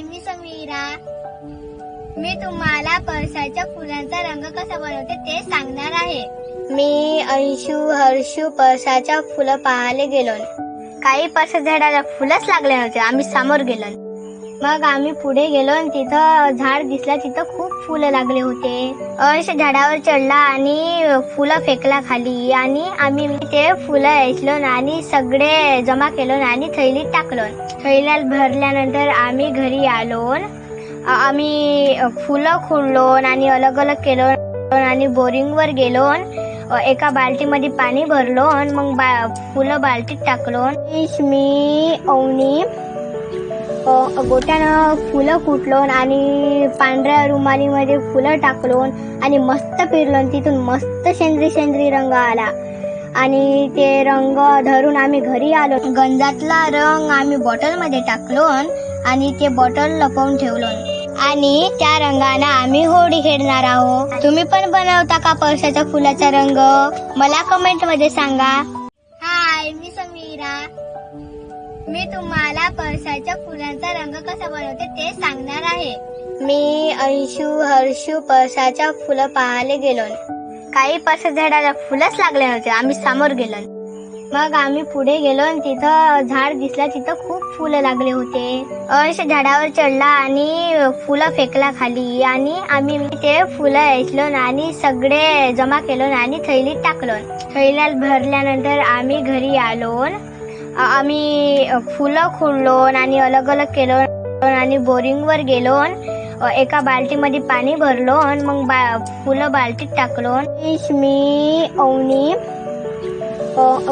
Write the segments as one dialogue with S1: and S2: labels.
S1: हाय मी समीरा. मी तुम्हाला पळसाच्या फुलांचा रंग कसा बनवते ते सांगणार आहे. मी अंशू हर्षू पळसाच्या फुलं पाहायला गेलो काही पळसा झाडाला फुलंच लागले नव्हते. आम्ही समोर गेलो. मग आम्ही पुढे गेलो आणि तिथं झाड दिसला तिथं खूप फुलं लागले होते. अंश झाडावर चढला आणि फुलं फेकला खाली आणि आम्ही ते फुलं ऐचलो आणि सगळे जमा केलो आणि थैलीत टाकलो. थैल्यात भरल्यानंतर आम्ही घरी आलो आम्ही फुलं खुडलो आणि अलग अलग केलो आणि बोरिंगवर गेलो एका बाल्टीमध्ये पाणी भरलो आणि मग बा फुलं बाल्टीत टाकलो मी अवनी गोट्यानं फुलं कुटलो आणि पांढऱ्या रुमालीमध्ये फुलं टाकलो आणि मस्त फिरलो आणि तिथून मस्त शेंद्री शेंद्री रंग आला. आणि ते रंग धरून आम्ही घरी आलो. गंजातला रंग आम्ही बॉटलमध्ये टाकलो आणि ते बॉटल लपवून ठेवलोन. आणि त्या रंगानं आम्ही होळी खेळणार आहोत. तुम्ही पण बनवता का पळसाच्या फुलाचा रंग? मला कमेंटमध्ये सांगा. हाय मी समीरा. मी तुम्हाला पळसाच्या फुलांचा रंग कसा बनवते ते सांगणार आहे. मी अंशू हर्षू पळसाच्या फुलं पाहायला गेलो. काही पळस झाडाला फुलंच लागले होते आम्ही समोर गेलो. मग आम्ही पुढे गेलो आणि तिथं झाड दिसला. तिथं खूप फुलं लागले होते. अंश झाडावर चढला आणि फुलं फेकला खाली. आणि आम्ही ते फुलं ऐचलो आणि सगळे जमा केलो आणि थैलीत टाकलो. थैल्यात भरल्यानंतर आम्ही घरी आलो. आम्ही फुलं खुडलो आणि अलग अलग केलो आणि बोरिंगवर गेलो एका बाल्टीमध्ये पाणी भरलो आणि मग बा फुलं बाल्टीत टाकलो मी अवनी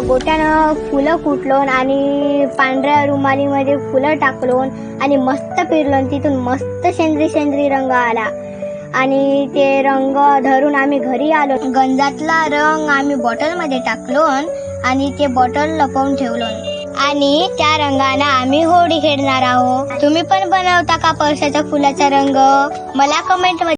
S1: गोट्यानं फुलं कुटलो आणि पांढऱ्या रुमालीमध्ये फुलं टाकलो आणि मस्त फिरलो आणि तिथून मस्त सेंद्री सेंद्री रंग आला. आणि ते रंग धरून आम्ही घरी आलो. गंजातला रंग आम्ही बॉटलमध्ये टाकलो आणि ते बॉटल लपवून ठेवलं. आणि त्या रंगानं आम्ही होळी खेळणार आहोत. तुम्ही पण बनवता का पळसाच्या फुलाचा रंग? मला कमेंट